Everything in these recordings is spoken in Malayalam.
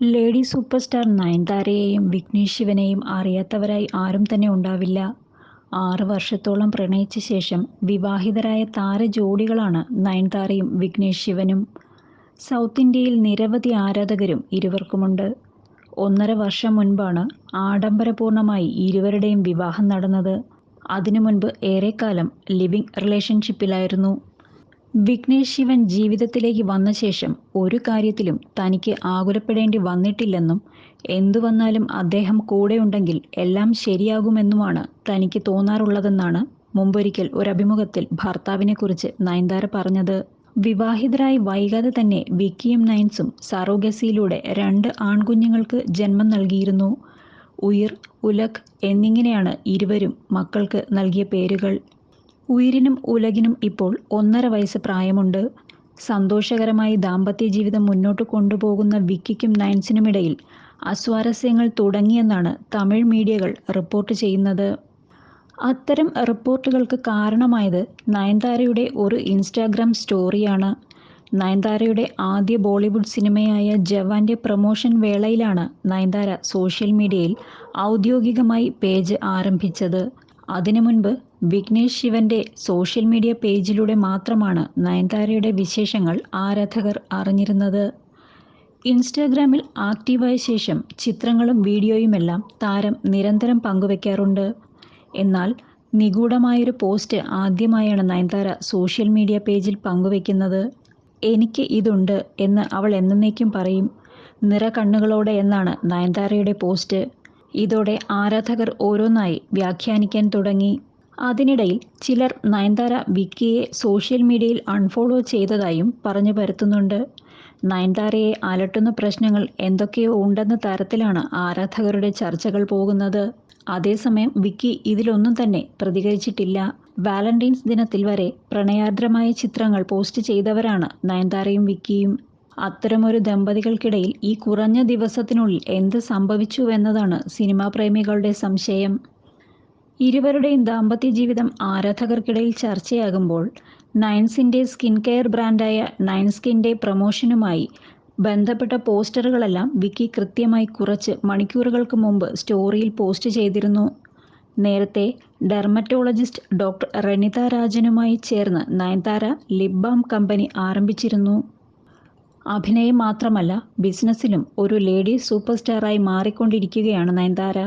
ലേഡി സൂപ്പർ സ്റ്റാർ നയൻതാരയെയും വിഘ്നേഷ് ശിവനെയും അറിയാത്തവരായി ആരും തന്നെ ഉണ്ടാവില്ല. ആറ് വർഷത്തോളം പ്രണയിച്ച ശേഷം വിവാഹിതരായ താര ജോഡികളാണ് നയൻതാരയും വിഘ്നേഷ് ശിവനും സൗത്ത് ഇന്ത്യയിൽ നിരവധി ആരാധകരും ഇരുവർക്കുമുണ്ട്. ഒന്നര വർഷം മുൻപാണ് ആഡംബരപൂർണമായി ഇരുവരുടെയും വിവാഹം നടന്നത്. അതിനു മുൻപ് ഏറെക്കാലം ലിവിംഗ് റിലേഷൻഷിപ്പിലായിരുന്നു. വിഘ്നേഷ് ശിവൻ ജീവിതത്തിലേക്ക് വന്ന ശേഷം ഒരു കാര്യത്തിലും തനിക്ക് ആകുലപ്പെടേണ്ടി വന്നിട്ടില്ലെന്നും എന്തു വന്നാലും അദ്ദേഹം കൂടെയുണ്ടെങ്കിൽ എല്ലാം ശരിയാകുമെന്നുമാണ് തനിക്ക് തോന്നാറുള്ളതെന്നാണ് മുമ്പൊരിക്കൽ ഒരു അഭിമുഖത്തിൽ ഭർത്താവിനെക്കുറിച്ച് നയൻതാര പറഞ്ഞത്. വിവാഹിതരായി വൈകാതെ തന്നെ വിക്കിയും നയൻസും സറോഗസിയിലൂടെ രണ്ട് ആൺകുഞ്ഞുങ്ങൾക്ക് ജന്മം നൽകിയിരുന്നു. ഉയിർ ഉലക് എന്നിങ്ങനെയാണ് ഇരുവരും മക്കൾക്ക് നൽകിയ പേരുകൾ. ഉയിരിനും ഉലകിനും ഇപ്പോൾ ഒന്നര വയസ്സ് പ്രായമുണ്ട്. സന്തോഷകരമായി ദാമ്പത്യ ജീവിതം മുന്നോട്ട് കൊണ്ടുപോകുന്ന വിക്കിക്കും നയൻസിനുമിടയിൽ അസ്വാരസ്യങ്ങൾ തുടങ്ങിയെന്നാണ് തമിഴ് മീഡിയകൾ റിപ്പോർട്ട് ചെയ്യുന്നത്. അത്തരം റിപ്പോർട്ടുകൾക്ക് കാരണമായത് നയൻതാരയുടെ ഒരു ഇൻസ്റ്റാഗ്രാം സ്റ്റോറിയാണ്. നയൻതാരയുടെ ആദ്യ ബോളിവുഡ് സിനിമയായ ജവാന്റെ പ്രൊമോഷൻ വേളയിലാണ് നയൻതാര സോഷ്യൽ മീഡിയയിൽ ഔദ്യോഗികമായി പേജ് ആരംഭിച്ചത്. അതിനു മുൻപ് വിഘ്നേഷ് ശിവന്റെ സോഷ്യൽ മീഡിയ പേജിലൂടെ മാത്രമാണ് നയൻതാരയുടെ വിശേഷങ്ങൾ ആരാധകർ അറിഞ്ഞിരുന്നത്. ഇൻസ്റ്റാഗ്രാമിൽ ആക്റ്റീവായ ശേഷം ചിത്രങ്ങളും വീഡിയോയുമെല്ലാം താരം നിരന്തരം പങ്കുവെക്കാറുണ്ട്. എന്നാൽ നിഗൂഢമായൊരു പോസ്റ്റ് ആദ്യമായാണ് നയൻതാര സോഷ്യൽ മീഡിയ പേജിൽ പങ്കുവെക്കുന്നത്. എനിക്ക് ഇതുണ്ട് എന്ന് അവൾ എന്നേക്കും പറയും. നിറ കണ്ണുകളോടെ എന്നാണ് നയൻതാരയുടെ പോസ്റ്റ്. ഇതോടെ ആരാധകർ ഓരോന്നായി വ്യാഖ്യാനിക്കാൻ തുടങ്ങി. അതിനിടയിൽ ചിലർ നയൻതാര വിക്കിയെ സോഷ്യൽ മീഡിയയിൽ അൺഫോളോ ചെയ്തതായും പറഞ്ഞു പരത്തുന്നുണ്ട്. നയൻതാരയെ അലട്ടുന്ന പ്രശ്നങ്ങൾ എന്തൊക്കെയോ ഉണ്ടെന്ന തരത്തിലാണ് ആരാധകരുടെ ചർച്ചകൾ പോകുന്നത്. അതേസമയം വിക്കി ഇതിലൊന്നും തന്നെ പ്രതികരിച്ചിട്ടില്ല. വാലന്റൈൻസ് ദിനത്തിൽ വരെ പ്രണയാർദ്രമായ ചിത്രങ്ങൾ പോസ്റ്റ് ചെയ്തവരാണ് നയൻതാരയും വിക്കിയും. അത്തരമൊരു ദമ്പതികൾക്കിടയിൽ ഈ കുറഞ്ഞ ദിവസത്തിനുള്ളിൽ എന്ത് സംഭവിച്ചുവെന്നതാണ് സിനിമാ പ്രേമികളുടെ സംശയം. ഇരുവരുടെയും ദാമ്പത്യ ജീവിതം ആരാധകർക്കിടയിൽ ചർച്ചയാകുമ്പോൾ നയൻസിന്റെ സ്കിൻ കെയർ ബ്രാൻഡായ നയൻസ്കിന്റെ പ്രമോഷനുമായി ബന്ധപ്പെട്ട പോസ്റ്ററുകളെല്ലാം വിക്കി കൃത്യമായി കുറച്ച് മണിക്കൂറുകൾക്ക് മുമ്പ് സ്റ്റോറിയിൽ പോസ്റ്റ് ചെയ്തിരുന്നു. നേരത്തെ ഡെർമറ്റോളജിസ്റ്റ് ഡോക്ടർ റണിത രാജനുമായി ചേർന്ന് നയൻതാര ലിപ് ബാം കമ്പനി ആരംഭിച്ചിരുന്നു. അഭിനയം മാത്രമല്ല ബിസിനസ്സിലും ഒരു ലേഡി സൂപ്പർ സ്റ്റാറായി മാറിക്കൊണ്ടിരിക്കുകയാണ് നയൻതാര.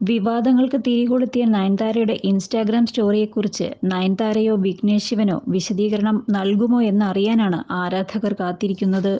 വിവാദങ്ങൾക്ക് തിരികൊളുത്തിയ നയൻതാരയുടെ ഇൻസ്റ്റാഗ്രാം സ്റ്റോറിയെക്കുറിച്ച് നയൻതാരയോ വിഘ്നേഷ് ശിവനോ വിശദീകരണം നൽകുമോ എന്നറിയാനാണ് ആരാധകർ കാത്തിരിക്കുന്നത്.